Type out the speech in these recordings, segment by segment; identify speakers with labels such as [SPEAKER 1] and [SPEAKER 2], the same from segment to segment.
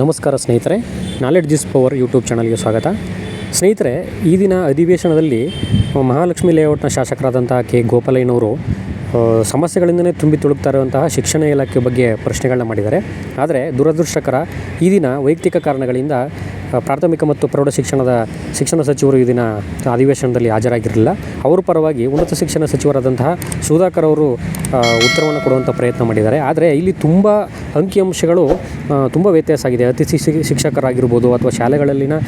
[SPEAKER 1] ನಮಸ್ಕಾರ ಸ್ನೇಹಿತರೆ knowledge is power YouTube ಚಾನಲ್ಗೆ ಸ್ವಾಗತ. ಸ್ನೇಹಿತರೆ, ಈ ದಿನ ಅಧಿವೇಶನದಲ್ಲಿ ಮಹಾಲಕ್ಷ್ಮಿ ಲೇಔಟ್ನ ಶಾಸಕರಾದಂತಹ ಕೆ. ಗೋಪಾಲಯ್ಯನವರು ಸಮಸ್ಯೆಗಳಿಂದಲೇ ತುಂಬಿ ತುಳುಕ್ತಾ ಇರುವಂತಹ ಶಿಕ್ಷಣ ಇಲಾಖೆ ಬಗ್ಗೆ ಪ್ರಶ್ನೆಗಳನ್ನ ಮಾಡಿದ್ದಾರೆ. ಆದರೆ ದುರದೃಷ್ಟಕರ ಈ ದಿನ ವೈಯಕ್ತಿಕ ಕಾರಣಗಳಿಂದ ಪ್ರಾಥಮಿಕ ಮತ್ತು ಪ್ರೌಢ ಶಿಕ್ಷಣದ ಶಿಕ್ಷಣ ಸಚಿವರು ಈ ದಿನ ಅಧಿವೇಶನದಲ್ಲಿ ಹಾಜರಾಗಿರಲಿಲ್ಲ. ಅವರ ಪರವಾಗಿ ಉನ್ನತ ಶಿಕ್ಷಣ ಸಚಿವರಾದಂತಹ ಸುಧಾಕರ್ ಅವರು ಉತ್ತರವನ್ನು ಕೊಡುವಂಥ ಪ್ರಯತ್ನ ಮಾಡಿದ್ದಾರೆ. ಆದರೆ ಇಲ್ಲಿ ತುಂಬ ಅಂಕಿಅಂಶಗಳು ತುಂಬ ವ್ಯತ್ಯಾಸ ಆಗಿದೆ. ಅತಿ ಶಿ- ಶಿಕ್ಷಕರಾಗಿರ್ಬೋದು ಅಥವಾ ಶಾಲೆಗಳಲ್ಲಿನ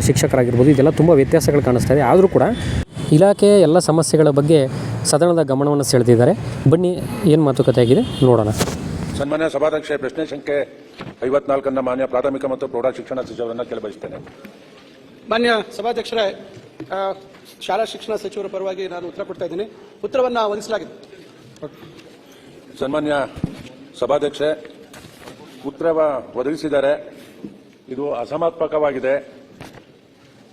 [SPEAKER 1] ಶಿಕ್ಷಕರಾಗಿರ್ಬೋದು ಇದೆಲ್ಲ ತುಂಬ ವ್ಯತ್ಯಾಸಗಳು ಕಾಣಿಸ್ತಾ ಇದೆ. ಆದರೂ ಕೂಡ ಇಲಾಖೆ ಎಲ್ಲ ಸಮಸ್ಯೆಗಳ ಬಗ್ಗೆ ಸದನದ ಗಮನವನ್ನು ಸೆಳೆದಿದ್ದಾರೆ. ಬನ್ನಿ ಏನು ಮಾತುಕತೆ ಆಗಿದೆ ನೋಡೋಣ.
[SPEAKER 2] ಸನ್ಮಾನ್ಯ ಸಭಾಧ್ಯಕ್ಷ ಪ್ರಶ್ನೆ ಸಂಖ್ಯೆ ಐವತ್ನಾಲ್ಕನ್ನು ಮಾನ್ಯ ಪ್ರಾಥಮಿಕ ಮತ್ತು ಪ್ರೌಢ ಶಿಕ್ಷಣ ಸಚಿವರನ್ನು ಕೇಳಬಯಸ್ತೇನೆ
[SPEAKER 3] ಮಾನ್ಯ ಸಭಾಧ್ಯಕ್ಷರೇ ಶಾಲಾ ಶಿಕ್ಷಣ ಸಚಿವರ ಪರವಾಗಿ ನಾನು ಉತ್ತರ ಕೊಡ್ತಾ ಇದ್ದೀನಿ. ಉತ್ತರವನ್ನು ಒದಗಿಸಲಾಗಿದೆ
[SPEAKER 2] ಸನ್ಮಾನ್ಯ ಸಭಾಧ್ಯಕ್ಷೆ ಉತ್ತರ ಒದಗಿಸಿದ್ದಾರೆ. ಇದು ಅಸಮರ್ಪಕವಾಗಿದೆ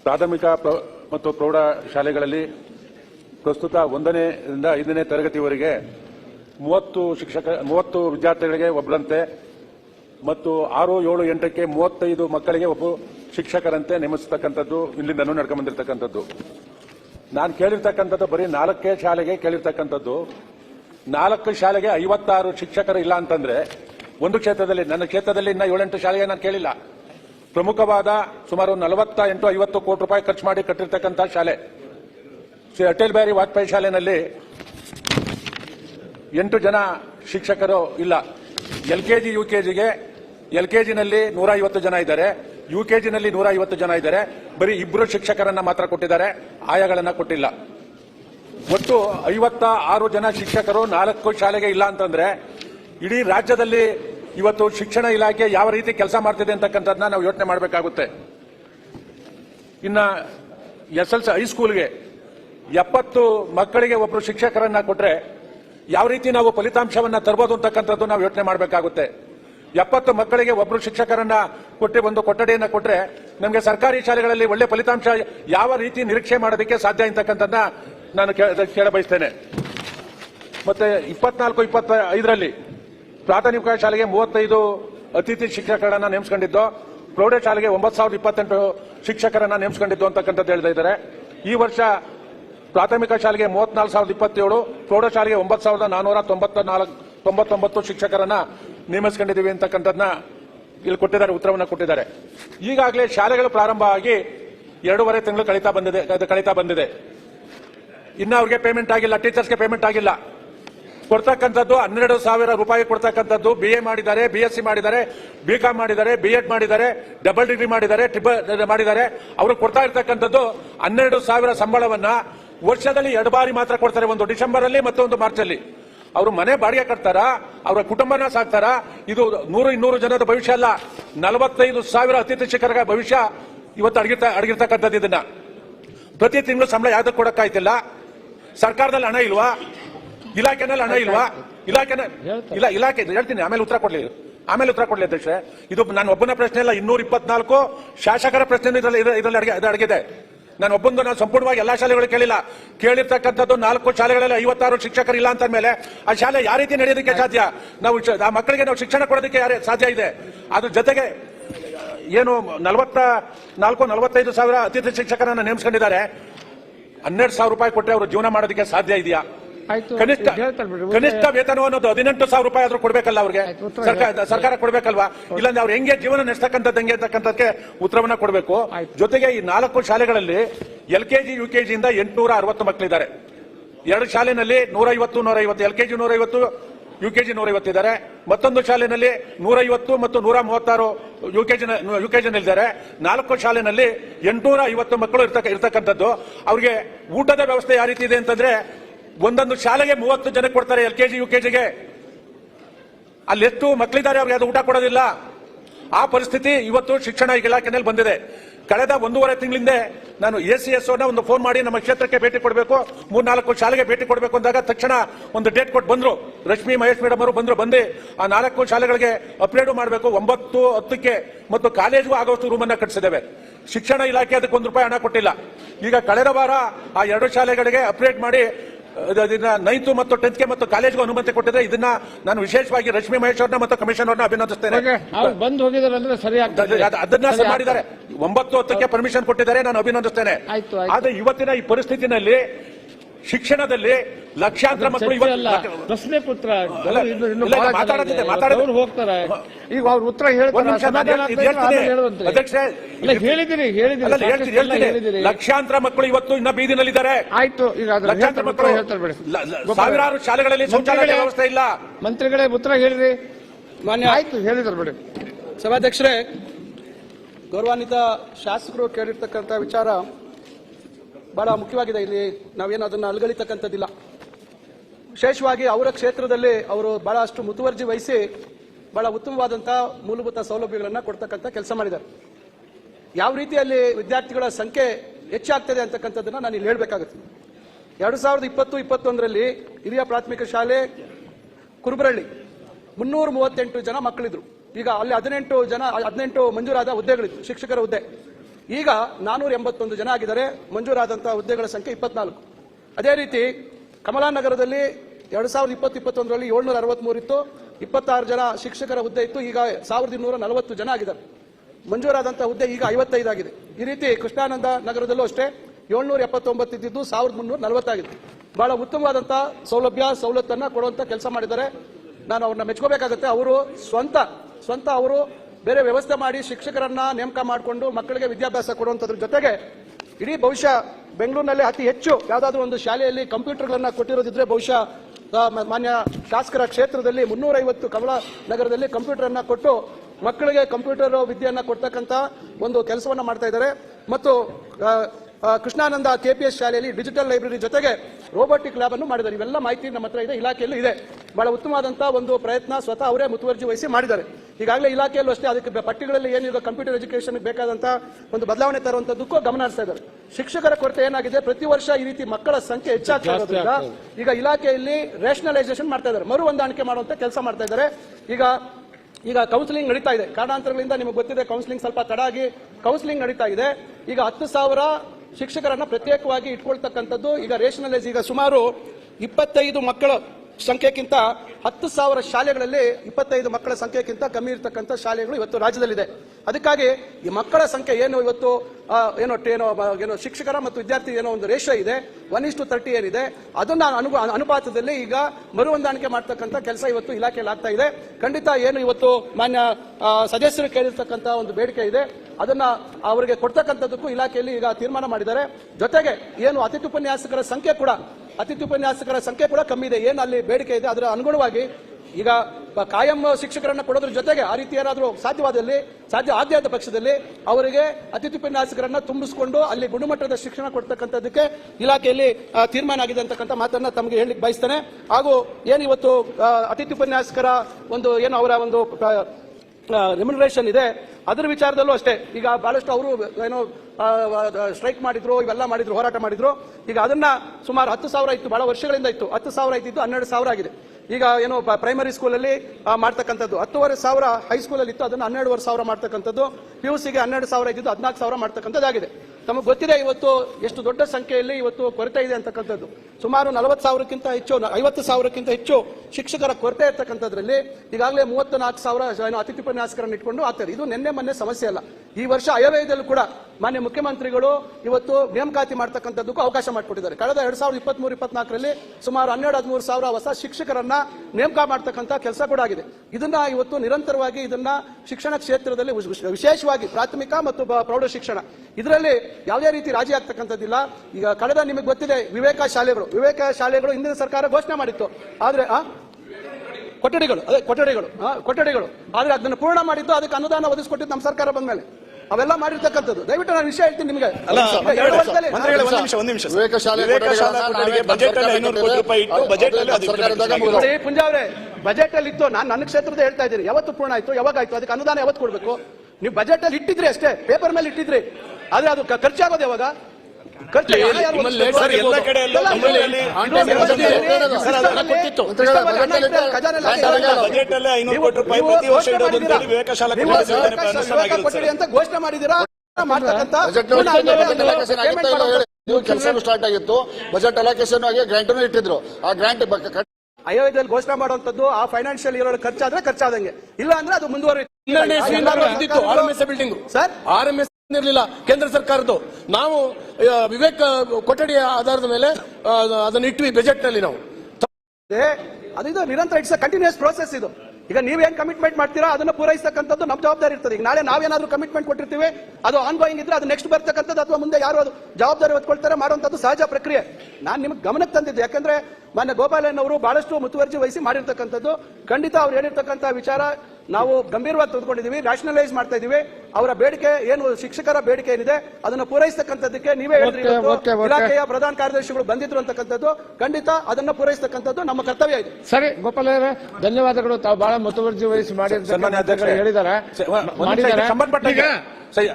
[SPEAKER 2] ಪ್ರಾಥಮಿಕ ಪ್ರ- ಮತ್ತು ಪ್ರೌಢ ಶಾಲೆಗಳಲ್ಲಿ ಪ್ರಸ್ತುತ ಒಂದನೇದಿಂದ ಐದನೇ ತರಗತಿವರೆಗೆ ಮೂವತ್ತು ಶಿಕ್ಷಕ, ಮೂವತ್ತು ವಿದ್ಯಾರ್ಥಿಗಳಿಗೆ ಒಬ್ಬರಂತೆ ಮತ್ತು ಆರು, ಏಳು, ಎಂಟಕ್ಕೆ ಮೂವತ್ತೈದು ಮಕ್ಕಳಿಗೆ ಒಬ್ಬ ಶಿಕ್ಷಕರಂತೆ ನೇಮಿಸತಕ್ಕಂಥದ್ದು ಇಲ್ಲಿಂದನೂ ನಡ್ಕೊಂಡ್ಬಂದಿರ್ತಕ್ಕಂಥದ್ದು ನಾನು ಕೇಳಿರ್ತಕ್ಕಂಥದ್ದು ಬರೀ ನಾಲ್ಕೇ ಶಾಲೆಗೆ ಕೇಳಿರ್ತಕ್ಕಂಥದ್ದು. ನಾಲ್ಕು ಶಾಲೆಗೆ ಐವತ್ತಾರು ಶಿಕ್ಷಕರು ಇಲ್ಲ ಅಂತಂದ್ರೆ ಒಂದು ಕ್ಷೇತ್ರದಲ್ಲಿ, ನನ್ನ ಕ್ಷೇತ್ರದಲ್ಲಿ ಇನ್ನ ಏಳೆಂಟು ಶಾಲೆಗೆ ನಾನು ಕೇಳಿಲ್ಲ. ಪ್ರಮುಖವಾದ ಸುಮಾರು ನಲವತ್ತ ಎಂಟು ಐವತ್ತು ಕೋಟಿ ರೂಪಾಯಿ ಖರ್ಚು ಮಾಡಿ ಕಟ್ಟಿರ್ತಕ್ಕಂಥ ಶಾಲೆ. ಶ್ರೀ ಅಟಲ್ ಬಿಹಾರಿ ವಾಜಪೇಯಿ ಶಾಲೆಯಲ್ಲಿ ಎಂಟು ಜನ ಶಿಕ್ಷಕರು ಇಲ್ಲ. ಎಲ್ ಕೆಜಿ ಯು ಕೆಜಿಗೆ ಎಲ್ ಕೆಜಿನಲ್ಲಿ ನೂರ ಐವತ್ತು ಜನ ಇದ್ದಾರೆ. ಯು ಕೆಜಿನಲ್ಲಿ ನೂರ ಐವತ್ತು ಜನ ಇದ್ದಾರೆ. ಬರೀ ಇಬ್ಬರು ಶಿಕ್ಷಕರನ್ನ ಮಾತ್ರ ಕೊಟ್ಟಿದ್ದಾರೆ. ಆಯಗಳನ್ನ ಕೊಟ್ಟಿಲ್ಲ. ಒಟ್ಟು ಐವತ್ತ ಆರು ಜನ ಶಿಕ್ಷಕರು ನಾಲ್ಕು ಶಾಲೆಗೆ ಇಲ್ಲ ಅಂತಂದ್ರೆ ಇಡೀ ರಾಜ್ಯದಲ್ಲಿ ಇವತ್ತು ಶಿಕ್ಷಣ ಇಲಾಖೆ ಯಾವ ರೀತಿ ಕೆಲಸ ಮಾಡ್ತಿದೆ ಅಂತಕ್ಕಂಥದ್ದನ್ನ ನಾವು ಯೋಚನೆ ಮಾಡಬೇಕಾಗುತ್ತೆ. ಇನ್ನ ಎಸ್ ಎಲ್ ಸಿ ಹೈಸ್ಕೂಲ್ಗೆ ಎಪ್ಪತ್ತು ಮಕ್ಕಳಿಗೆ ಒಬ್ಬರು ಶಿಕ್ಷಕರನ್ನ ಕೊಟ್ರೆ ಯಾವ ರೀತಿ ನಾವು ಫಲಿತಾಂಶವನ್ನ ತರಬಹುದು ಅಂತಕ್ಕಂಥದ್ದು ನಾವು ಯೋಚನೆ ಮಾಡಬೇಕಾಗುತ್ತೆ. ಎಪ್ಪತ್ತು ಮಕ್ಕಳಿಗೆ ಒಬ್ಬರು ಶಿಕ್ಷಕರನ್ನ ಕೊಟ್ಟು ಒಂದು ಕೊಠಡಿಯನ್ನು ಕೊಟ್ರೆ ನಮಗೆ ಸರ್ಕಾರಿ ಶಾಲೆಗಳಲ್ಲಿ ಒಳ್ಳೆ ಫಲಿತಾಂಶ ಯಾವ ರೀತಿ ನಿರೀಕ್ಷೆ ಮಾಡೋದಕ್ಕೆ ಸಾಧ್ಯ ಅಂತಕ್ಕಂಥದ್ದನ್ನ ನಾನು ಕೇಳ ಬಯಸ್ತೇನೆ. ಮತ್ತೆ ಇಪ್ಪತ್ನಾಲ್ಕು ಇಪ್ಪತ್ತ ಐದರಲ್ಲಿ ಪ್ರಾಥಮಿಕ ಶಾಲೆಗೆ ಮೂವತ್ತೈದು ಅತಿಥಿ ಶಿಕ್ಷಕರನ್ನ ನೇಮಿಸ್ಕೊಂಡಿದ್ದು ಪ್ರೌಢಶಾಲೆಗೆ ಒಂಬತ್ತು ಸಾವಿರದ ಇಪ್ಪತ್ತೆಂಟು ಶಿಕ್ಷಕರನ್ನ ನೇಮಿಸ್ಕೊಂಡಿದ್ದು ಅಂತಕ್ಕಂಥದ್ದು ಹೇಳ್ತಾ ಇದ್ದಾರೆ. ಈ ವರ್ಷ ಪ್ರಾಥಮಿಕ ಶಾಲೆಗೆ ಮೂವತ್ನಾಲ್ಕು ಸಾವಿರದ ಇಪ್ಪತ್ತೇಳು ಪ್ರೌಢಶಾಲೆಗೆ ಒಂಬತ್ತು ಸಾವಿರದ ನಾನೂರ ತೊಂಬತ್ತ ನಾಲ್ಕು ತೊಂಬತ್ತೊಂಬತ್ತು ಶಿಕ್ಷಕರನ್ನ ನೇಮಿಸ್ಕೊಂಡಿದ್ದೀವಿ ಅಂತಕ್ಕಂಥದ್ದನ್ನ ಇಲ್ಲಿ ಕೊಟ್ಟಿದ್ದಾರೆ, ಉತ್ತರವನ್ನು ಕೊಟ್ಟಿದ್ದಾರೆ. ಈಗಾಗಲೇ ಶಾಲೆಗಳು ಪ್ರಾರಂಭ ಆಗಿ ಎರಡೂವರೆ ತಿಂಗಳು ಕಳೀತಾ ಬಂದಿದೆ ಕಳೀತಾ ಬಂದಿದೆ. ಇನ್ನ ಅವ್ರಿಗೆ ಪೇಮೆಂಟ್ ಆಗಿಲ್ಲ ಟೀಚರ್ಸ್ಗೆ ಪೇಮೆಂಟ್ ಆಗಿಲ್ಲ. ಕೊಡ್ತಕ್ಕಂಥದ್ದು ಹನ್ನೆರಡು ಸಾವಿರ ರೂಪಾಯಿ ಕೊಡ್ತಕ್ಕಂಥದ್ದು ಬಿ ಎ ಮಾಡಿದ್ದಾರೆ ಬಿ ಎಸ್ ಸಿ ಮಾಡಿದ್ದಾರೆ ಬಿ ಕಾಮ್ ಮಾಡಿದ್ದಾರೆ ಬಿ ಎಡ್ ಮಾಡಿದ್ದಾರೆ ಡಬಲ್ ಡಿಗ್ರಿ ಮಾಡಿದ್ದಾರೆ ಟ್ರಿಪಲ್ ಮಾಡಿದ್ದಾರೆ. ಅವರು ಕೊಡ್ತಾ ಇರ್ತಕ್ಕಂಥದ್ದು ಹನ್ನೆರಡು ಸಾವಿರ ಸಂಬಳವನ್ನ ವರ್ಷದಲ್ಲಿ ಎರಡು ಬಾರಿ ಮಾತ್ರ ಕೊಡ್ತಾರೆ, ಒಂದು ಡಿಸೆಂಬರ್ ಅಲ್ಲಿ ಮತ್ತೊಂದು ಮಾರ್ಚ್ ಅಲ್ಲಿ ಅವರು ಮನೆ ಬಾಡಿಗೆ ಕಟ್ತಾರ, ಅವರ ಕುಟುಂಬನ ಸಾಕ್ತಾರ. ಇದು ನೂರು ಇನ್ನೂರು ಜನದ ಭವಿಷ್ಯ ಅಲ್ಲ, ನಲವತ್ತೈದು ಸಾವಿರ ಅತಿಥಿ ಶಿಕ್ಷಕರ ಭವಿಷ್ಯ ಇವತ್ತು ಅಡಗಿರ್ತ, ಅಡಗಿರ್ತಕ್ಕಂಥದ್ದು ಇದನ್ನ. ಪ್ರತಿ ತಿಂಗಳು ಸಂಬಳ ಯಾವ್ದಕ್ಕೆ ಕೊಡಕ್ಕಾಯ್ತಿಲ್ಲ. ಸರ್ಕಾರದಲ್ಲಿ ಹಣ ಇಲ್ವಾ? ಇಲಾಖೆನಲ್ಲಿ ಹಣ ಇಲ್ವಾ? ಇಲಾಖೆನ ಇಲ್ಲ ಇಲಾಖೆ ಹೇಳ್ತೀನಿ ಆಮೇಲೆ ಉತ್ತರ ಕೊಡ್ಲಿ. ಆಮೇಲೆ ಉತ್ತರ ಕೊಡ್ಲಿ ಅಧ್ಯಕ್ಷ ಇದು ನಾನು ಒಬ್ಬನ ಪ್ರಶ್ನೆ ಇಲ್ಲ ಇನ್ನೂರ ಇಪ್ಪತ್ನಾಲ್ಕು ಶಾಸಕರ ಪ್ರಶ್ನೆ ಇದರಲ್ಲಿ ಇದರಲ್ಲಿ ಅಡಗಿ ಇದು. ಅಡಗಿದೆ ನಾನು ಒಬ್ಬಂದು ನಾನು ಸಂಪೂರ್ಣವಾಗಿ ಎಲ್ಲಾ ಶಾಲೆಗಳು ಕೇಳಿಲ್ಲ. ಕೇಳಿರ್ತಕ್ಕಂಥದ್ದು ನಾಲ್ಕು ಶಾಲೆಗಳಲ್ಲಿ ಐವತ್ತಾರು ಶಿಕ್ಷಕರು ಇಲ್ಲ ಅಂತ ಮೇಲೆ ಆ ಶಾಲೆ ಯಾವ ರೀತಿ ನಡೆಯೋದಕ್ಕೆ ಸಾಧ್ಯ? ನಾವು ಆ ಮಕ್ಕಳಿಗೆ ನಾವು ಶಿಕ್ಷಣ ಕೊಡೋದಕ್ಕೆ ಯಾರೇ ಸಾಧ್ಯ ಇದೆ? ಅದ್ರ ಜೊತೆಗೆ ಏನು ನಲವತ್ತ ನಾಲ್ಕು ನಲವತ್ತೈದು ಸಾವಿರ ಅತಿಥಿ ಶಿಕ್ಷಕರನ್ನ ನೇಮಿಸ್ಕೊಂಡಿದ್ದಾರೆ. ಹನ್ನೆರಡು ಸಾವಿರ ರೂಪಾಯಿ ಕೊಟ್ಟರೆ ಅವರು ಜೀವನ ಮಾಡೋದಕ್ಕೆ ಸಾಧ್ಯ ಇದೆಯಾ? ಕನಿಷ್ಠ ಕನಿಷ್ಠ ವೇತನ ಅನ್ನೋದು ಹದಿನೆಂಟು ಸಾವಿರ ರೂಪಾಯಿ ಆದ್ರೂ ಕೊಡ್ಬೇಕಲ್ಲ ಅವ್ರಿಗೆ? ಸರ್ಕಾರ ಸರ್ಕಾರ ಕೊಡ್ಬೇಕಲ್ವಾ? ಇಲ್ಲಾಂದ್ರೆ ಅವ್ರು ಹೆಂಗೆ ಜೀವನ ನಡೆಸ್ತಕ್ಕಂಥದ್ದು ಹೆಂಗೆ ಅಂತಕ್ಕಂಥದಕ್ಕೆ ಉತ್ತರವನ್ನ ಕೊಡಬೇಕು. ಜೊತೆಗೆ ಈ ನಾಲ್ಕು ಶಾಲೆಗಳಲ್ಲಿ L K G U K ಜಿಯಿಂದ ಎಂಟುನೂರ ಅರವತ್ತು ಮಕ್ಕಳಿದ್ದಾರೆ ಎರಡು ಶಾಲೆನಲ್ಲಿ ನೂರ ಐವತ್ತು ನೂರ ಐವತ್ತು ಎಲ್ ಕೆಜಿ ನೂರ ಐವತ್ತು ಯು ಕೆಜಿ ನೂರ ಐವತ್ತಿದ್ದಾರೆ ಮತ್ತೊಂದು ಶಾಲೆಯಲ್ಲಿ ನೂರ ಐವತ್ತು ಮತ್ತು ನೂರ ಮೂವತ್ತಾರು ಯು ಕೆಜಿ ಯು ಕೆಜಿನಲ್ಲಿದ್ದಾರೆ ನಾಲ್ಕು ಶಾಲೆಯಲ್ಲಿ ಎಂಟುನೂರ ಐವತ್ತು ಮಕ್ಕಳು ಇರ್ತಕ್ಕ ಇರ್ತಕ್ಕಂಥದ್ದು. ಅವ್ರಿಗೆ ಊಟದ ವ್ಯವಸ್ಥೆ ಯಾವ ರೀತಿ ಇದೆ ಅಂತಂದ್ರೆ ಒಂದೊಂದು ಶಾಲೆಗೆ ಮೂವತ್ತು ಜನ ಕೊಡ್ತಾರೆ ಎಲ್ ಕೆಜಿ ಯು ಕೆಜಿಗೆ ಅಲ್ಲಿ ಎಷ್ಟು ಮಕ್ಕಳಿದ್ದಾರೆ ಅವ್ರಿಗೆ, ಅದು ಊಟ ಕೊಡೋದಿಲ್ಲ. ಆ ಪರಿಸ್ಥಿತಿ ಇವತ್ತು ಶಿಕ್ಷಣ ಇಲಾಖೆನಲ್ಲಿ ಬಂದಿದೆ. ಕಳೆದ ಒಂದೂವರೆ ತಿಂಗಳಿಂದ ನಾನು ಎ ಸಿ ಎಸ್ ಒಂದು ಫೋನ್ ಮಾಡಿ ನಮ್ಮ ಕ್ಷೇತ್ರಕ್ಕೆ ಭೇಟಿ ಕೊಡಬೇಕು, ಮೂರ್ನಾಲ್ಕು ಶಾಲೆಗೆ ಭೇಟಿ ಕೊಡಬೇಕು ಅಂದಾಗ ತಕ್ಷಣ ಒಂದು ಡೇಟ್ ಕೊಟ್ಟು ಬಂದ್ರು. ರಶ್ಮಿ, ಮಹೇಶ್ ಮೇಡಮ್ ಅವರು ಬಂದ್ರು, ಬಂದು. ಆ ನಾಲ್ಕು ಶಾಲೆಗಳಿಗೆ ಅಪ್ಗ್ರೇಡ್ ಮಾಡಬೇಕು, ಒಂಬತ್ತು, ಹತ್ತಕ್ಕೆ ಮತ್ತು ಕಾಲೇಜ್ಗೂ ಆಗೋಷ್ಟು ರೂಮನ್ನು ಕಟ್ಟಿಸಿದ್ದೇವೆ ಶಿಕ್ಷಣ ಇಲಾಖೆ ಅದಕ್ಕೆ ಒಂದು ರೂಪಾಯಿ ಹಣ ಕೊಟ್ಟಿಲ್ಲ. ಈಗ ಕಳೆದ ವಾರ ಆ ಎರಡು ಶಾಲೆಗಳಿಗೆ ಅಪ್ಗ್ರೇಡ್ ಮಾಡಿ ಅದನ್ನ ನೈನ್ತ್ ಮತ್ತು ಟೆಂತ್ಗೆ ಮತ್ತು ಕಾಲೇಜ್ಗೆ ಅನುಮತಿ ಕೊಟ್ಟಿದ್ರೆ ಇದನ್ನ ನಾನು ವಿಶೇಷವಾಗಿ ರಶ್ಮಿ ಮಹೇಶ್ ಅವ್ರನ್ನ ಮತ್ತು ಕಮಿಷನ್ ಅವ್ರನ್ನ ಅಭಿನಂದಿಸ್ತೇನೆ.
[SPEAKER 4] ಬಂದು ಹೋಗಿದಾರೆ ಅಂದ್ರೆ ಸರಿ ಆಗ್ತದೆ.
[SPEAKER 2] ಅದನ್ನ ಮಾಡಿದ್ದಾರೆ. ಒಂಬತ್ತು ಹತ್ತಕ್ಕೆ ಪರ್ಮಿಷನ್ ಕೊಟ್ಟಿದ್ದಾರೆ ನಾನು ಅಭಿನಂದಿಸ್ತೇನೆ. ಆದ್ರೆ ಇವತ್ತಿನ ಈ ಪರಿಸ್ಥಿತಿನಲ್ಲಿ ಶಿಕ್ಷಣದಲ್ಲಿ ಲಕ್ಷಾಂತರ ಮಕ್ಕಳು
[SPEAKER 4] ಪ್ರಶ್ನೆ ಪುತ್ರ.
[SPEAKER 2] ಮಾತಾಡೋದಿದೆ.
[SPEAKER 4] ಅವ್ರು ಹೋಗ್ತಾರೆ. ಈಗ ಅವ್ರ ಉತ್ತರ ಹೇಳಿದ್ರಿ ಹೇಳಿದಿರಿ
[SPEAKER 2] ಲಕ್ಷಾಂತರ ಮಕ್ಕಳು ಇವತ್ತು ಇನ್ನ ಬೀದಿನಲ್ಲಿದ್ದಾರೆ.
[SPEAKER 4] ಆಯ್ತು ಈಗ
[SPEAKER 2] ಲಕ್ಷಾಂತರ ಮಕ್ಕಳು
[SPEAKER 4] ಹೇಳ್ತಾರೆ ಬಿಡಿ.
[SPEAKER 2] ಸಾವಿರಾರು ಶಾಲೆಗಳಲ್ಲಿ ಶೌಚಾಲಯ ವ್ಯವಸ್ಥೆ ಇಲ್ಲ.
[SPEAKER 4] ಮಂತ್ರಿಗಳೇ ಉತ್ತರ ಹೇಳಿರಿ.
[SPEAKER 3] ಮಾನ್ಯ
[SPEAKER 4] ಆಯ್ತು ಹೇಳಿದ್ರು ಬಿಡಿ.
[SPEAKER 3] ಸಭಾಧ್ಯಕ್ಷರೇ ಗೌರವಾನ್ವಿತ ಶಾಸಕರು ಕೇಳಿರ್ತಕ್ಕಂಥ ವಿಚಾರ ಬಹಳ ಮುಖ್ಯವಾಗಿದೆ. ಇಲ್ಲಿ ನಾವೇನು ಅದನ್ನು ಅಲ್ಗಳಿತಕ್ಕಂಥದ್ದಿಲ್ಲ. ವಿಶೇಷವಾಗಿ ಅವರ ಕ್ಷೇತ್ರದಲ್ಲಿ ಅವರು ಬಹಳಷ್ಟು ಮುತುವರ್ಜಿ ವಹಿಸಿ ಬಹಳ ಉತ್ತಮವಾದಂಥ ಮೂಲಭೂತ ಸೌಲಭ್ಯಗಳನ್ನು ಕೊಡ್ತಕ್ಕಂಥ ಕೆಲಸ ಮಾಡಿದ್ದಾರೆ. ಯಾವ ರೀತಿಯಲ್ಲಿ ವಿದ್ಯಾರ್ಥಿಗಳ ಸಂಖ್ಯೆ ಹೆಚ್ಚಾಗ್ತದೆ ಅಂತಕ್ಕಂಥದ್ದನ್ನು ನಾನು ಇಲ್ಲಿ ಹೇಳಬೇಕಾಗುತ್ತೆ. ಎರಡು ಸಾವಿರದ ಇಪ್ಪತ್ತು, ಇಪ್ಪತ್ತೊಂದರಲ್ಲಿ ಹಿರಿಯ ಪ್ರಾಥಮಿಕ ಶಾಲೆ ಕುರುಬರಳ್ಳಿ. ಮುನ್ನೂರ ಮೂವತ್ತೆಂಟು ಜನ ಮಕ್ಕಳಿದ್ರು. ಈಗ ಅಲ್ಲಿ ಹದಿನೆಂಟು ಜನ, ಹದಿನೆಂಟು ಮಂಜೂರಾದ ಹುದ್ದೆಗಳಿತ್ತು ಶಿಕ್ಷಕರ ಹುದ್ದೆ. ಈಗ ನಾನೂರ ಎಂಬತ್ತೊಂದು ಜನ ಆಗಿದ್ದಾರೆ. ಮಂಜೂರಾದಂತಹ ಹುದ್ದೆಗಳ ಸಂಖ್ಯೆ ಇಪ್ಪತ್ನಾಲ್ಕು. ಅದೇ ರೀತಿ ಕಮಲಾನಗರದಲ್ಲಿ ಎರಡು ಸಾವಿರದ ಇಪ್ಪತ್ತು ಇಪ್ಪತ್ತೊಂದರಲ್ಲಿ ಏಳ್ನೂರ ಅರವತ್ಮೂರು ಇತ್ತು. ಇಪ್ಪತ್ತಾರು ಜನ ಶಿಕ್ಷಕರ ಹುದ್ದೆ ಇತ್ತು. ಈಗ ಸಾವಿರದ ಇನ್ನೂರ ನಲವತ್ತು ಜನ ಆಗಿದ್ದಾರೆ. ಮಂಜೂರಾದಂತಹ ಹುದ್ದೆ ಈಗ ಐವತ್ತೈದಾಗಿದೆ ಈ ರೀತಿ ಕೃಷ್ಣಾನಂದ ನಗರದಲ್ಲೂ ಅಷ್ಟೇ ಏಳ್ನೂರ ಎಪ್ಪತ್ತೊಂಬತ್ತು ಇದ್ದಿದ್ದು ಸಾವಿರದ ಮುನ್ನೂರ ನಲವತ್ತಾಗಿದೆ ಬಹಳ ಉತ್ತಮವಾದಂಥ ಸೌಲಭ್ಯ, ಸವಲತ್ತನ್ನು ಕೊಡುವಂಥ ಕೆಲಸ ಮಾಡಿದ್ದಾರೆ. ನಾನು ಅವ್ರನ್ನ ಮೆಚ್ಕೋಬೇಕಾಗತ್ತೆ. ಅವರು ಸ್ವಂತ ಸ್ವಂತ ಅವರು ಬೇರೆ ವ್ಯವಸ್ಥೆ ಮಾಡಿ ಶಿಕ್ಷಕರನ್ನ ನೇಮಕ ಮಾಡಿಕೊಂಡು ಮಕ್ಕಳಿಗೆ ವಿದ್ಯಾಭ್ಯಾಸ ಕೊಡುವಂಥದ್ರ ಜೊತೆಗೆ ಇಡೀ ಬಹುಶಃ ಬೆಂಗಳೂರಿನಲ್ಲಿ ಅತಿ ಹೆಚ್ಚು ಯಾವ್ದಾದ್ರು ಒಂದು ಶಾಲೆಯಲ್ಲಿ ಕಂಪ್ಯೂಟರ್ಗಳನ್ನ ಕೊಟ್ಟಿರೋದಿದ್ರೆ ಬಹುಶಃ ಮಾನ್ಯ ಶಾಸಕರ ಕ್ಷೇತ್ರದಲ್ಲಿ ಮುನ್ನೂರೈವತ್ತು ಕಮಲ ನಗರದಲ್ಲಿ ಕಂಪ್ಯೂಟರ್ ಅನ್ನ ಕೊಟ್ಟು ಮಕ್ಕಳಿಗೆ ಕಂಪ್ಯೂಟರ್ ವಿದ್ಯೆಯನ್ನ ಕೊಡ್ತಕ್ಕಂತ ಒಂದು ಕೆಲಸವನ್ನ ಮಾಡ್ತಾ ಇದ್ದಾರೆ. ಮತ್ತು ಕೃಷ್ಣಾನಂದ ಕೆಪಿಎಸ್ ಶಾಲೆಯಲ್ಲಿ ಡಿಜಿಟಲ್ ಲೈಬ್ರರಿ ಜೊತೆಗೆ ರೋಬೋಟಿಕ್ ಲ್ಯಾಬ್ ಅನ್ನು ಮಾಡಿದ್ದಾರೆ. ಇವೆಲ್ಲ ಮಾಹಿತಿ ನಮ್ಮ ಹತ್ರ ಇದೆ ಇಲಾಖೆಯಲ್ಲೂ ಇದೆ. ಬಹಳ ಉತ್ತಮವಾದಂತಹ ಒಂದು ಪ್ರಯತ್ನ ಸ್ವತಃ ಅವರೇ ಮುತುವರ್ಜಿ ವಹಿಸಿ ಮಾಡಿದ್ದಾರೆ. ಈಗಾಗಲೇ ಇಲಾಖೆಯಲ್ಲೂ ಅಷ್ಟೇ ಅದಕ್ಕೆ ಪಟ್ಟಿಗಳಲ್ಲಿ ಏನಿದೆ ಕಂಪ್ಯೂಟರ್ ಎಜುಕೇಶನ್ ಬೇಕಾದಂತಹ ಒಂದು ಬದಲಾವಣೆ ತರುವಂತದ್ದಕ್ಕೂ ಗಮನ ಹರಿಸ್ತಾ ಇದ್ದಾರೆ. ಶಿಕ್ಷಕರ ಕೊರತೆ ಏನಾಗಿದೆ? ಪ್ರತಿ ವರ್ಷ ಈ ರೀತಿ ಮಕ್ಕಳ ಸಂಖ್ಯೆ ಹೆಚ್ಚಾಗ್ತಾ ಇರೋದ್ರಿಂದ ಈಗ ಇಲಾಖೆಯಲ್ಲಿ ರೇಷನಲೈಸೇಷನ್ ಮಾಡ್ತಾ ಇದ್ದಾರೆ. ಮರು ಹೊಂದಾಣಿಕೆ ಮಾಡುವಂತ ಕೆಲಸ ಮಾಡ್ತಾ ಇದ್ದಾರೆ. ಈಗ ಈಗ ಕೌನ್ಸಿಲಿಂಗ್ ನಡೀತಾ ಇದೆ. ಕಾರಣಾಂತರಗಳಿಂದ ನಿಮಗೆ ಗೊತ್ತಿದೆ ಕೌನ್ಸಿಲಿಂಗ್ ಸ್ವಲ್ಪ ತಡ ಆಗಿ ಕೌನ್ಸಿಲಿಂಗ್ ನಡೀತಾ ಇದೆ. ಈಗ ಹತ್ತು ಸಾವಿರ ಶಿಕ್ಷಕರನ್ನ ಪ್ರತ್ಯೇಕವಾಗಿ ಇಟ್ಕೊಳ್ತಕ್ಕಂಥದ್ದು ಈಗ ರೇಷನಲೈಸ್ ಈಗ ಸುಮಾರು ಇಪ್ಪತ್ತೈದು ಮಕ್ಕಳ ಸಂಖ್ಯೆಗಿಂತ ಹತ್ತು ಸಾವಿರ ಶಾಲೆಗಳಲ್ಲಿ ಇಪ್ಪತ್ತೈದು ಮಕ್ಕಳ ಸಂಖ್ಯೆಗಿಂತ ಕಮ್ಮಿ ಇರತಕ್ಕಂಥ ಶಾಲೆಗಳು ಇವತ್ತು ರಾಜ್ಯದಲ್ಲಿದೆ. ಅದಕ್ಕಾಗಿ ಈ ಮಕ್ಕಳ ಸಂಖ್ಯೆ ಏನು ಇವತ್ತು ಏನೋ ಏನೋ ಏನೋ ಶಿಕ್ಷಕರ ಮತ್ತು ವಿದ್ಯಾರ್ಥಿ ಏನೋ ಒಂದು ರೇಷ ಇದೆ, ಒನ್ ಇಷ್ಟು ತರ್ಟಿ ಏನಿದೆ ಅದನ್ನ ಅನು ಅನುಪಾತದಲ್ಲಿ ಈಗ ಮರು ಹೊಂದಾಣಿಕೆ ಮಾಡ್ತಕ್ಕಂಥ ಕೆಲಸ ಇವತ್ತು ಇಲಾಖೆಯಲ್ಲಿ ಆಗ್ತಾ ಇದೆ. ಖಂಡಿತ ಏನು ಇವತ್ತು ಮಾನ್ಯ ಸದಸ್ಯರು ಕೇಳಿರ್ತಕ್ಕಂಥ ಒಂದು ಬೇಡಿಕೆ ಇದೆ. ಅದನ್ನ ಅವರಿಗೆ ಕೊಡ್ತಕ್ಕಂಥದ್ದಕ್ಕೂ ಇಲಾಖೆಯಲ್ಲಿ ಈಗ ತೀರ್ಮಾನ ಮಾಡಿದ್ದಾರೆ. ಜೊತೆಗೆ ಏನು ಅತಿಥಿ ಉಪನ್ಯಾಸಕರ ಸಂಖ್ಯೆ ಕೂಡ ಅತಿಥಿ ಉಪನ್ಯಾಸಕರ ಸಂಖ್ಯೆ ಕೂಡ ಕಮ್ಮಿ ಇದೆ. ಏನು ಅಲ್ಲಿ ಬೇಡಿಕೆ ಇದೆ? ಅದರ ಅನುಗುಣವಾಗಿ ಈಗ ಕಾಯಂ ಶಿಕ್ಷಕರನ್ನ ಕೊಡೋದ್ರ ಜೊತೆಗೆ ಆ ರೀತಿ ಏನಾದರೂ ಸಾಧ್ಯವಾದಲ್ಲಿ ಸಾಧ್ಯ ಇದ್ದ ಪಕ್ಷದಲ್ಲಿ ಅವರಿಗೆ ಅತಿಥಿ ಉಪನ್ಯಾಸಕರನ್ನ ತುಂಬಿಸಿಕೊಂಡು ಅಲ್ಲಿ ಗುಣಮಟ್ಟದ ಶಿಕ್ಷಣ ಕೊಡ್ತಕ್ಕಂಥದ್ದಕ್ಕೆ ಇಲಾಖೆಯಲ್ಲಿ ತೀರ್ಮಾನ ಆಗಿದೆ ಅಂತಕ್ಕಂಥ ಮಾತನ್ನ ತಮಗೆ ಹೇಳಲಿಕ್ಕೆ ಬಯಸ್ತೇನೆ. ಹಾಗೂ ಏನು ಇವತ್ತು ಆ, ಅತಿಥಿ ಉಪನ್ಯಾಸಕರ ಒಂದು ಏನು ಅವರ ಒಂದು ರೆಮ್ಯುನರೇಷನ್ ಇದೆ. ಅದರ ವಿಚಾರದಲ್ಲೂ ಅಷ್ಟೇ. ಈಗ ಬಹಳಷ್ಟು ಅವರು ಏನೋ ಸ್ಟ್ರೈಕ್ ಮಾಡಿದ್ರು, ಇವೆಲ್ಲ ಮಾಡಿದ್ರು, ಹೋರಾಟ ಮಾಡಿದ್ರು. ಈಗ ಅದನ್ನ ಸುಮಾರು ಹತ್ತು ಸಾವಿರ ಇತ್ತು, ಬಹಳ ವರ್ಷಗಳಿಂದ ಇತ್ತು. ಹತ್ತು ಸಾವಿರ ಇದ್ದಿದ್ದು ಹನ್ನೆರಡು ಸಾವಿರ ಆಗಿದೆ. ಈಗ ಏನೋ ಪ್ರೈಮರಿ ಸ್ಕೂಲಲ್ಲಿ ಮಾಡ್ತಕ್ಕಂಥದ್ದು. ಹತ್ತುವರೆ ಸಾವಿರ ಹೈಸ್ಕೂಲಲ್ಲಿ ಇತ್ತು, ಅದನ್ನು ಹನ್ನೆರಡುವರೆ ಸಾವಿರ ಮಾಡ್ತಕ್ಕಂಥದ್ದು. ಪಿ ಯು ಸಿಗೆ ಹನ್ನೆರಡು ಸಾವಿರ ಇದ್ದಿದ್ದು, ಹದಿನಾಲ್ಕು ಸಾವಿರ ಮಾಡ್ತಕ್ಕಂಥದ್ದಾಗಿದೆ. ತಮಗೆ ಗೊತ್ತಿದೆ ಇವತ್ತು ಎಷ್ಟು ದೊಡ್ಡ ಸಂಖ್ಯೆಯಲ್ಲಿ ಇವತ್ತು ಕೊರತೆ ಇದೆ ಅಂತಕ್ಕಂಥದ್ದು. ಸುಮಾರು ನಲವತ್ತು ಸಾವಿರಕ್ಕಿಂತ ಹೆಚ್ಚು, ಐವತ್ತು ಸಾವಿರಕ್ಕಿಂತ ಹೆಚ್ಚು ಶಿಕ್ಷಕರ ಕೊರತೆ ಇರ್ತಕ್ಕಂಥದ್ರಲ್ಲಿ ಈಗಾಗಲೇ ಮೂವತ್ತ ನಾಲ್ಕು ಸಾವಿರ ಏನು ಅತಿಥಿ ಉಪನ್ಯಾಸಕರನ್ನು ಇಟ್ಕೊಂಡು ಆಗ್ತದೆ ಇದು. ನಿನ್ನೆ ಮೊನ್ನೆ ಸಮಸ್ಯೆ ಅಲ್ಲ. ಈ ವರ್ಷ ಆಯವ್ಯಯದಲ್ಲೂ ಕೂಡ ಮಾನ್ಯ ಮುಖ್ಯಮಂತ್ರಿಗಳು ಇವತ್ತು ನೇಮಕಾತಿ ಮಾಡ್ತಕ್ಕಂಥದ್ದಕ್ಕೂ ಅವಕಾಶ ಮಾಡಿಕೊಟ್ಟಿದ್ದಾರೆ. ಕಳೆದ ಎರಡ್ ಸಾವಿರದ ಇಪ್ಪತ್ಮೂರು, ಇಪ್ಪತ್ನಾಲ್ಕರಲ್ಲಿ ಸುಮಾರು ಹನ್ನೆರಡು, ಹದಿಮೂರು ಸಾವಿರ ಹೊಸ ಶಿಕ್ಷಕರನ್ನ ನೇಮಕ ಮಾಡ್ತಕ್ಕಂಥ ಕೆಲಸ ಕೂಡ ಆಗಿದೆ. ಇದನ್ನ ಇವತ್ತು ನಿರಂತರವಾಗಿ ಇದನ್ನ ಶಿಕ್ಷಣ ಕ್ಷೇತ್ರದಲ್ಲಿ ವಿಶ್- ವಿಶೇಷವಾಗಿ ಪ್ರಾಥಮಿಕ ಮತ್ತು ಪ್ರೌಢ ಶಿಕ್ಷಣ. ಇದರಲ್ಲಿ ಯಾವುದೇ ರೀತಿ ರಾಜಿ ಆಗ್ತಕ್ಕಂಥದ್ದಿಲ್ಲ. ಈಗ ಕಳೆದ ನಿಮಗೆ ಗೊತ್ತಿದೆ ವಿವೇಕ ಶಾಲೆಗಳು ವಿವೇಕ ಶಾಲೆಗಳು ಹಿಂದಿನ ಸರ್ಕಾರ ಘೋಷಣೆ ಮಾಡಿತ್ತು. ಆದ್ರೆ ಆ ಕೊಠಡಿಗಳು ಅದೇ ಕೊಠಡಿಗಳು ಆ, ಕೊಠಡಿಗಳು. ಆದ್ರೆ ಅದನ್ನು ಪೂರ್ಣ ಮಾಡಿದ್ದು ಅದಕ್ಕೆ ಅನುದಾನ ಒದಗಿಸ್ಕೊಟ್ಟಿದ್ದು ನಮ್ಮ ಸರ್ಕಾರ ಬಂದ ಮೇಲೆ ಅವೆಲ್ಲ ಮಾಡಿರ್ತಕ್ಕಂಥದ್ದು. ದಯವಿಟ್ಟು ನಾನು ವಿಷಯ ಹೇಳ್ತೀನಿ ನಿಮಗೆ.
[SPEAKER 5] ಪುಂಜಾವ್ರೆ
[SPEAKER 6] ಬಜೆಟ್ ಅಲ್ಲಿ
[SPEAKER 3] ಇತ್ತು ನಾನು ನನ್ನ ಕ್ಷೇತ್ರದ ಹೇಳ್ತಾ ಇದ್ದೀನಿ. ಯಾವತ್ತು ಪೂರ್ಣ ಆಯ್ತು ಯಾವಾಗ ಆಯ್ತು ಅದಕ್ಕೆ ಅನುದಾನ ಯಾವತ್ತು ಕೊಡ್ಬೇಕು? ನೀವು ಬಜೆಟ್ ಅಲ್ಲಿ ಇಟ್ಟಿದ್ರಿ ಅಷ್ಟೇ ಪೇಪರ್ ಮೇಲೆ ಇಟ್ಟಿದ್ರಿ. ಆದ್ರೆ ಅದು ಖರ್ಚಾಗೋದು ಯಾವಾಗ? ಘೋಷಣೆ
[SPEAKER 6] ಇಡೋದು
[SPEAKER 3] ಮಾಡಿದ್ದೀರಾ?
[SPEAKER 6] ಅಂತೇಳಿ ವಿವೇಕ ಶಾಲಾ
[SPEAKER 3] ನೀವು
[SPEAKER 6] ಕೊಠಡಿ ಯೋಜನೆ
[SPEAKER 3] ವಿವೇಕ
[SPEAKER 6] ಅನುಷ್ಠಾನ
[SPEAKER 3] ವಿವೇಕ
[SPEAKER 6] ಆಗಿರುತ್ತೆ
[SPEAKER 3] ಕೊಠಡಿ
[SPEAKER 6] ಸರ್.
[SPEAKER 3] ಅಂತ ಘೋಷಣೆ ಮಾಡಿದ್ದೀರಾ? ಮಾಡ್ತಕ್ಕಂಥ
[SPEAKER 5] ಬಜೆಟ್
[SPEAKER 3] ಪೂರ್ಣ ಆದ್ಮೇಲೆ
[SPEAKER 5] ಬಜೆಟ್
[SPEAKER 3] ಅದು
[SPEAKER 5] ಎಲೆಕ್ಷನ್
[SPEAKER 3] payment
[SPEAKER 5] ಆಗುತ್ತಾ. ಇಲ್ಲ
[SPEAKER 3] ಮಾಡೋದು.
[SPEAKER 5] ಹೇಳಿ. ಕೆಲಸ ಸ್ಟಾರ್ಟ್ ಆಗಿತ್ತು. ಬಜೆಟ್ ಅಲೋಕೇಶನ್ ಆಗಿ ಗ್ರಾಂಟ್ ಇಟ್ಟಿದ್ರು. ಆ ಗ್ರಾಂಟ್
[SPEAKER 3] ಅಯೋಧ್ಯೆಯಲ್ಲಿ ಘೋಷಣೆ ಮಾಡುವಂತದ್ದು ಆ ಫೈನಾನ್ಷಿಯಲ್ ಇಯರ್ ಖರ್ಚಾದ್ರೆ ಖರ್ಚಾದಂಗೆ. ಇಲ್ಲ ಅಂದ್ರೆ ಅದು ಮುಂದುವರಿಯುತ್ತೆ.
[SPEAKER 7] Building
[SPEAKER 3] sir
[SPEAKER 7] R M S ಇರಲಿಲ್ಲ. ಕೇಂದ್ರ ಸರ್ಕಾರದ್ದು. ನಾವು ವಿವೇಕ ಕೊಠಡಿಯ ಆಧಾರದ ಮೇಲೆ ಅದನ್ನ ಇಟ್ವಿ ಬಜೆಟ್ನಲ್ಲಿ ನಾವು
[SPEAKER 3] ಅದಿದು ಅದು ನಿರಂತರ ಇಟ್ಸ್ ಕಂಟಿನ್ಯೂಸ್ ಪ್ರೋಸೆಸ್ ಇದು. ಈಗ ನೀವೇನ್ ಕಮಿಟ್ಮೆಂಟ್ ಮಾಡ್ತೀರಾ, ಅದನ್ನ ಪೂರೈಸತಕ್ಕಂಥದ್ದು ನಮ್ಮ ಜವಾಬ್ದಾರಿ ಇರ್ತದೆ. ಈಗ ನಾಳೆ ನಾವೇನಾದ್ರೂ ಕಮಿಟ್ಮೆಂಟ್ ಕೊಟ್ಟಿರ್ತೀವಿ, ಅದು ಆನ್ ಗೋಯಿಂಗ್ ಇದ್ರೆ ಅದು ನೆಕ್ಸ್ಟ್ ಬರ್ತಕ್ಕಂಥದ್ದು ಅಥವಾ ಮುಂದೆ ಯಾರು ಅದು ಜವಾಬ್ದಾರಿ ಹೊತ್ಕೊಳ್ತಾರೆ ಮಾಡುವಂತದ್ದು ಸಹಜ ಪ್ರಕ್ರಿಯೆ. ನಾನು ನಿಮ್ಗೆ ಗಮನಕ್ಕೆ ತಂದಿದ್ದೆ, ಯಾಕಂದ್ರೆ ಮಾನ್ಯ ಗೋಪಾಲನ್ ಅವರು ಬಹಳಷ್ಟು ಮುತುವರ್ಜಿ ವಹಿಸಿ ಮಾಡಿರ್ತಕ್ಕಂಥದ್ದು. ಖಂಡಿತ ಅವ್ರು ಹೇಳಿರ್ತಕ್ಕಂಥ ವಿಚಾರ ನಾವು ಗಂಭೀರವಾಗಿ ತೆಗೆದುಕೊಂಡಿದ್ದೀವಿ ರ್ಯಾಷನಲೈಸ್ ಮಾಡ್ತಾ ಇದೀವಿ ಅವರ ಬೇಡಿಕೆ ಏನು ಶಿಕ್ಷಕರ ಬೇಡಿಕೆ ಏನಿದೆ ಅದನ್ನು ಪೂರೈಸತಕ್ಕಂಥದ್ದಕ್ಕೆ ನೀವೇ ಹೇಳಿದ್ರಿ
[SPEAKER 4] ಓಕೆ, ಓಕೆ, ಓಕೆ.
[SPEAKER 3] ಇಲಾಖೆಯ ಪ್ರಧಾನ ಕಾರ್ಯದರ್ಶಿಗಳು ಬಂದಿದ್ರು ಅಂತಕ್ಕಂಥದ್ದು ಖಂಡಿತ ಅದನ್ನು ಪೂರೈಸತಕ್ಕಂಥದ್ದು ನಮ್ಮ ಕರ್ತವ್ಯ ಇದೆ
[SPEAKER 4] ಸರಿ ಗೋಪಾಲ ಧನ್ಯವಾದಗಳು ತಾವು ಬಹಳ ಮುತುವರ್ಜಿ ವಹಿಸಿ
[SPEAKER 2] ಮಾಡಿ.
[SPEAKER 4] ಹೇಳಿದ್ದಾರೆ.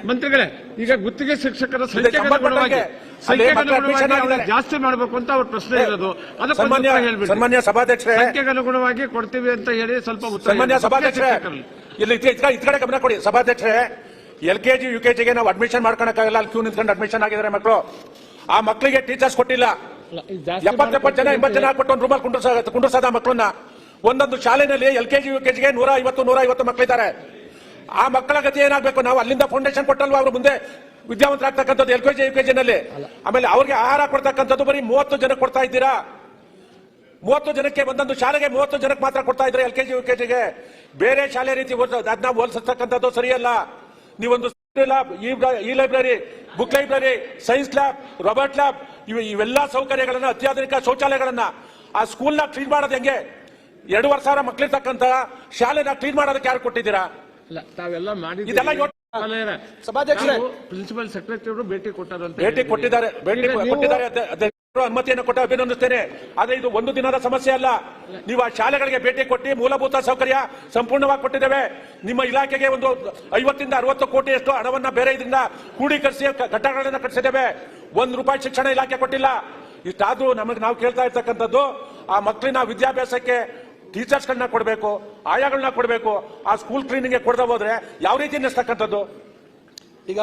[SPEAKER 4] ಮಂತ್ರಿಗಳೇ ಈಗ ಗುತ್ತಿಗೆ ಶಿಕ್ಷಕರ
[SPEAKER 2] ಇದಕ್ಕೆ
[SPEAKER 4] ಜಾಸ್ತಿ ಮಾಡಬೇಕು ಅಂತ ಅವ್ರ ಪ್ರಶ್ನೆ ಇರೋದು. ಸಾಮಾನ್ಯ
[SPEAKER 2] ಸನ್ಮಾನ್ಯ ಸಭಾಧ್ಯಕ್ಷರೇ.
[SPEAKER 4] ಸಂಖ್ಯೆಗೆ ಅನುಗುಣವಾಗಿ ಕೊಡ್ತೀವಿ ಅಂತ ಹೇಳಿ ಸ್ವಲ್ಪ ಉತ್ತರ
[SPEAKER 2] ಸನ್ಮಾನ್ಯ ಸಭಾಧ್ಯಕ್ಷರೇ ಇಲ್ಲಿ ಇತ್ಕಡೆ ಇತ್- ಇತ್ ಕಡೆ ಗಮನ ಕೊಡಿ. ಸಭಾಧ್ಯಕ್ಷರೇ L K G U K ಜಿಗೆ ನಾವು ಅಡ್ಮಿಷನ್ ಮಾಡ್ಕೊಳಕ್ಕಾಗಲ್ಲ. ಅಲ್ಲಿ ಕ್ಯೂ ನಿಂತ್ಕೊಂಡು ಅಡ್ಮಿಷನ್ ಆಗಿದ್ದಾರೆ ಮಕ್ಕಳು ಆ ಮಕ್ಕಳಿಗೆ ಟೀಚರ್ಸ್ ಕೊಟ್ಟಿಲ್ಲ. ಎಪ್ಪತ್ತೆಪ್ಪತ್ತು ಜನ ಎಂಬತ್ತು ಜನ ಕೊಟ್ಟು ಒಂದು ರೂಮಲ್ಲಿ ಕುಂಡ್ರಸ ಕುಂಡ್ರಸಾದ ಮಕ್ಕಳನ್ನ ಒಂದೊಂದು ಶಾಲೆಯಲ್ಲಿ L K G U K ಜಿಗೆ ನೂರ ಐವತ್ತು ನೂರ ಐವತ್ತು ಮಕ್ಕಳಿದ್ದಾರೆ ಆ ಮಕ್ಕಳ ಗತಿ ಏನಾಗಬೇಕು? ನಾವು ಅಲ್ಲಿಂದ ಫೌಂಡೇಶನ್ ಕೊಟ್ಟಲ್ವಾ ಅವ್ರ ಮುಂದೆ? ವಿದ್ಯಾವಂತರಾಗ್ತಕ್ಕಂಥದ್ದು L K G U K ಜಿನಲ್ಲಿ. ಆಮೇಲೆ ಅವ್ರಿಗೆ ಆಹಾರ ಕೊಡ್ತಕ್ಕಂಥದ್ದು ಬರೀ ಮೂವತ್ತು ಜನ ಕೊಡ್ತಾ ಇದ್ದೀರಾ? ಮೂವತ್ತು ಜನಕ್ಕೆ ಒಂದೊಂದು ಶಾಲೆಗೆ ಮೂವತ್ತು ಜನಕ್ಕೆ ಮಾತ್ರ ಕೊಡ್ತಾ ಇದ್ರೆ ಎಲ್ ಕೆಜಿ ಯು ಕೆಜಿಗೆ ಬೇರೆ ಶಾಲೆ ರೀತಿ ಅದನ್ನ ಹೋಲಿಸತಕ್ಕಂಥದ್ದು ಸರಿಯಲ್ಲ. ನೀವೊಂದು ಲ್ಯಾಬ್ ಈ library book library science lab robot lab ಇವು ಇವೆಲ್ಲ ಸೌಕರ್ಯಗಳನ್ನ ಅತ್ಯಾಧುನಿಕ ಶೌಚಾಲಯಗಳನ್ನ ಆ ಸ್ಕೂಲ್ನ ಕ್ಲೀನ್ ಮಾಡೋದು ಹೆಂಗೆ? ಎರಡೂವರೆ ಸಾವಿರ ಮಕ್ಕಳಿರ್ತಕ್ಕಂಥ ಶಾಲೆನ ಕ್ಲೀನ್ ಮಾಡೋದಕ್ಕೆ ಯಾರು ಕೊಟ್ಟಿದ್ದೀರಾ. ಇದೆಲ್ಲ
[SPEAKER 3] ಸಭಾಧ್ಯಕ್ಷರೇ.
[SPEAKER 4] ಪ್ರಿನ್ಸಿಪಲ್ ಸೆಕ್ರೆಟರಿ ಅವರು ಭೇಟಿ ಕೊಟ್ಟಾರಂತೆ
[SPEAKER 2] ಭೇಟಿ ಕೊಟ್ಟಿದ್ದಾರೆ ಭೇಟಿ ಕೊಟ್ಟಿದ್ದಾರೆ. ಅಧ್ಯಕ್ಷರು ಅನುಮತಿಯನ್ನು ಕೊಟ್ಟು ಅಭಿನಂದಿಸ್ತೇನೆ ಆದ್ರೆ ಇದು ಒಂದು ದಿನದ ಸಮಸ್ಯೆ ಅಲ್ಲ. ನೀವು ಆ ಶಾಲೆಗಳಿಗೆ ಭೇಟಿ ಕೊಟ್ಟು ಮೂಲಭೂತ ಸೌಕರ್ಯ ಸಂಪೂರ್ಣವಾಗಿ ಕೊಟ್ಟಿದ್ದೇವೆ. ನಿಮ್ಮ ಇಲಾಖೆಗೆ ಒಂದು ಐವತ್ತಿಂದ ಅರವತ್ತು ಕೋಟಿಯಷ್ಟು ಹಣವನ್ನ ಬೇರೆ ಇದರಿಂದ ಕ್ರೋಢೀಕರಿಸಿ ಕಟ್ಟಡಗಳನ್ನ ಕಟ್ಟಿಸಿದ್ದೇವೆ ಒಂದ್ ರೂಪಾಯಿ ಶಿಕ್ಷಣ ಇಲಾಖೆ ಕೊಟ್ಟಿಲ್ಲ. ಇಷ್ಟಾದ್ರೂ ನಮಗೆ ನಾವು ಕೇಳ್ತಾ ಇರ್ತಕ್ಕಂಥದ್ದು ಆ ಮಕ್ಕಳಿನ ವಿದ್ಯಾಭ್ಯಾಸಕ್ಕೆ ಟೀಚರ್ಸ್ಗಳನ್ನ ಕೊಡಬೇಕು ಆಯಾಗಳನ್ನ ಕೊಡಬೇಕು, ಆ ಸ್ಕೂಲ್ ಕ್ಲೀನಿಂಗ್ ಕೊಡದ ಹೋದ್ರೆ ಯಾವ ರೀತಿ ನಡೆಸ್ತಕ್ಕಂಥದ್ದು?
[SPEAKER 3] ಈಗ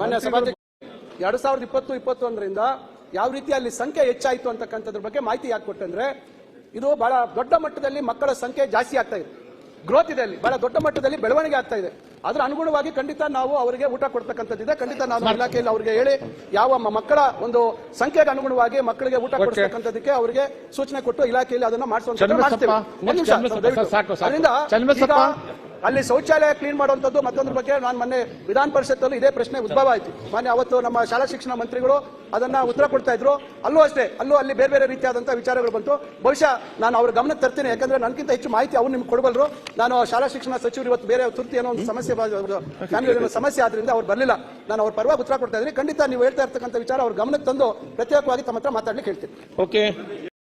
[SPEAKER 3] ಮಾನ್ಯ ಸಭಾಧ್ಯಕ್ಷ, ಎರಡ್ ಸಾವಿರದ ಇಪ್ಪತ್ತು, ಇಪ್ಪತ್ತೊಂದರಿಂದ ಯಾವ ರೀತಿ ಅಲ್ಲಿ ಸಂಖ್ಯೆ ಹೆಚ್ಚಾಯಿತು ಅಂತಕ್ಕಂಥದ್ರ ಬಗ್ಗೆ ಮಾಹಿತಿ ಯಾಕೆ ಕೊಟ್ಟಂದ್ರೆ, ಇದು ಬಹಳ ದೊಡ್ಡ ಮಟ್ಟದಲ್ಲಿ ಮಕ್ಕಳ ಸಂಖ್ಯೆ ಜಾಸ್ತಿ ಆಗ್ತಾ ಇದೆ. ಗ್ರೋತ್ ಇದೆ ಅಲ್ಲಿ ಬಹಳ ದೊಡ್ಡ ಮಟ್ಟದಲ್ಲಿ ಬೆಳವಣಿಗೆ ಆಗ್ತಾ ಇದೆ. ಅದರ ಅನುಗುಣವಾಗಿ ಖಂಡಿತ ನಾವು ಅವರಿಗೆ ಊಟ ಕೊಡ್ತಕ್ಕಂಥದ್ದಿದೆ ಖಂಡಿತ ನಾವು ಇಲಾಖೆಯಲ್ಲಿ ಅವರಿಗೆ ಹೇಳಿ ಯಾವ ಮಕ್ಕಳ ಒಂದು ಸಂಖ್ಯೆಗೆ ಅನುಗುಣವಾಗಿ ಮಕ್ಕಳಿಗೆ ಊಟ ಕೊಡ್ತಕ್ಕಂಥದಕ್ಕೆ ಅವರಿಗೆ ಸೂಚನೆ ಕೊಟ್ಟು ಇಲಾಖೆಯಲ್ಲಿ ಅದನ್ನ ಮಾಡಿಸುವಂತ ಮಾಡ್ತೇವೆ. ಅಲ್ಲಿ ಶೌಚಾಲಯ ಕ್ಲೀನ್ ಮಾಡುವಂಥದ್ದು ಮತ್ತೊಂದ್ರ ಬಗ್ಗೆ ನಾನು ಮೊನ್ನೆ ವಿಧಾನ ಪರಿಷತ್ತಲ್ಲೂ ಇದೇ ಪ್ರಶ್ನೆ ಉದ್ಭವ ಆಯಿತು. ಮೊನ್ನೆ ಅವತ್ತು ನಮ್ಮ ಶಾಲಾ ಶಿಕ್ಷಣ ಮಂತ್ರಿಗಳು ಅದನ್ನ ಉತ್ತರ ಕೊಡ್ತಾ ಇದ್ರು. ಅಲ್ಲೂ ಅಷ್ಟೇ, ಅಲ್ಲೂ ಅಲ್ಲಿ ಬೇರೆ ಬೇರೆ ರೀತಿಯಾದಂಥ ವಿಚಾರಗಳು ಬಂತು. ಬಹುಶಃ ನಾನು ಅವ್ರ ಗಮನಕ್ಕೆ ತರ್ತೀನಿ, ಯಾಕಂದ್ರೆ ನನಗಿಂತ ಹೆಚ್ಚು ಮಾಹಿತಿ ಅವ್ರು ನಿಮ್ಗೆ ಕೊಡಬಲ್ರು ನಾನು ಶಾಲಾ ಶಿಕ್ಷಣ ಸಚಿವರು ಇವತ್ತು ಬೇರೆ ತುರ್ತಿ ಏನೋ ಒಂದು ಸಮಸ್ಯೆ ಸಮಸ್ಯೆ ಆದ್ರಿಂದ ಅವ್ರು ಬರಲಿಲ್ಲ. ನಾನು ಅವ್ರ ಪರವಾಗಿ ಉತ್ತರ ಕೊಡ್ತಾ ಇದ್ದೀನಿ. ಖಂಡಿತ ನೀವು ಹೇಳ್ತಾ ಇರ್ತಕ್ಕಂಥ ವಿಚಾರ ಅವ್ರ ಗಮನಕ್ಕೆ ತಂದು ಪ್ರತ್ಯೇಕವಾಗಿ ತಮ್ಮ ಹತ್ರ ಮಾತಾಡ್ಲಿಕ್ಕೆ ಹೇಳ್ತೀನಿ.
[SPEAKER 4] ಓಕೆ